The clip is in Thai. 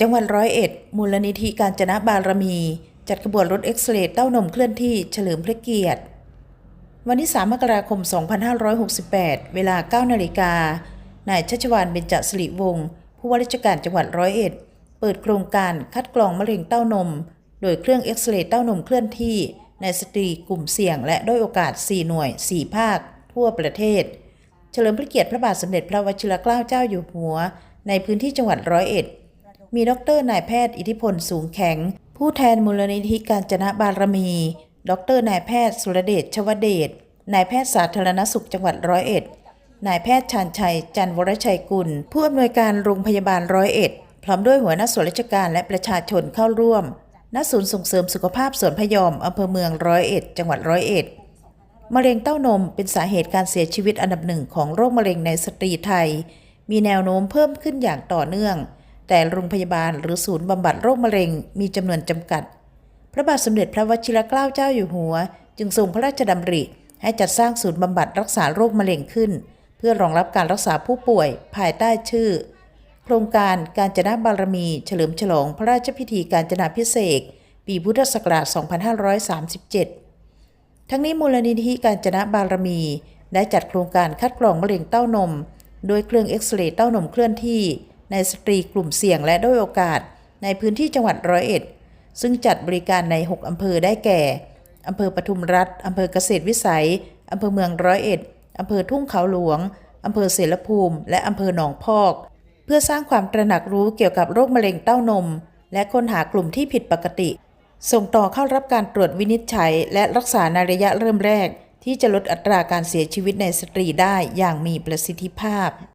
จังหวัดร้อยเอ็ด มูลนิธิการจนะบารมี จัดขบวนรถเอ็กซเรย์เต้านมเคลื่อนที่เฉลิมพระเกียรติ วันที่ 3 มกราคม 2568 เวลา 9 นาฬิกา นายชัชวานเบญจสิริวงศ์ผู้ว่าราชการจังหวัดร้อยเอ็ด เปิดโครงการคัดกรองมะเร็งเต้านม โดยเครื่องเอ็กซเรย์เต้านมเคลื่อนที่ ในสตรีกลุ่มเสี่ยง และด้อยโอกาส 4 หน่วย 4 ภาค ทั่วประเทศ เฉลิมพระเกียรติพระบาทสมเด็จพระวชิรเกล้าเจ้าอยู่หัว ในพื้นที่จังหวัดร้อยเอ็ด มีดรนายแพทย์อิทธิพลสูงแข็ง ผู้แทนมูลนิธิการจนะบารมี ดรนายแพทย์สุรเดชชวเดช นายแพทย์สาธารณสุขจังหวัดร้อยเอ็ด นายแพทย์ชาญชัย จันวรชัยกุล ผู้อำนวยการโรงพยาบาลร้อยเอ็ด พร้อมด้วยหัวหน้าส่วนราชการและประชาชนเข้าร่วม ณ ศูนย์ส่งเสริมสุขภาพสวนพยอมอำเภอเมืองร้อยเอ็ด จังหวัดร้อยเอ็ดมะเร็งเต้านมเป็นสาเหตุการเสียชีวิตอันดับหนึ่งของโรคมะเร็งในสตรีไทย มีแนวโน้มเพิ่มขึ้นอย่างต่อเนื่อง แต่โรงพยาบาลหรือศูนย์บำบัดโรคมะเร็งมีจำนวนจำกัด พระบาทสมเด็จพระวชิรเกล้าเจ้าอยู่หัว จึงทรงพระราชดำริ ให้จัดสร้างศูนย์บำบัดรักษาโรคมะเร็งขึ้น เพื่อรองรับการรักษาผู้ป่วย ภายใต้ชื่อ โครงการการจนะบารมี เฉลิมฉลองพระราชพิธีการจนาพิเศษปีพุทธศักราช 2537 ทั้งนี้มูลนิธิการจนะบารมี ได้จัดโครงการคัดกรองมะเร็งเต้านม โดยเครื่องเอ็กซเรย์เต้านมเคลื่อนที่ ในสตรีกลุ่มเสี่ยงและด้อยโอกาส ในพื้นที่จังหวัดร้อยเอ็ด ซึ่งจัดบริการใน 6 อำเภอได้แก่ อำเภอปทุมรัฐ อำเภอเกษตรวิสัย อำเภอเมืองร้อยเอ็ด อำเภอทุ่งเขาหลวง อำเภอเสรภูมิ และอำเภอหนองพอก เพื่อสร้างความตระหนักรู้เกี่ยวกับโรคมะเร็งเต้านม และค้นหากลุ่มที่ผิดปกติ ส่งต่อเข้ารับการตรวจวินิจฉัย และรักษาในระยะเริ่มแรก ที่จะลดอัตราการเสียชีวิตในสตรีได้อย่างมีประสิทธิภาพ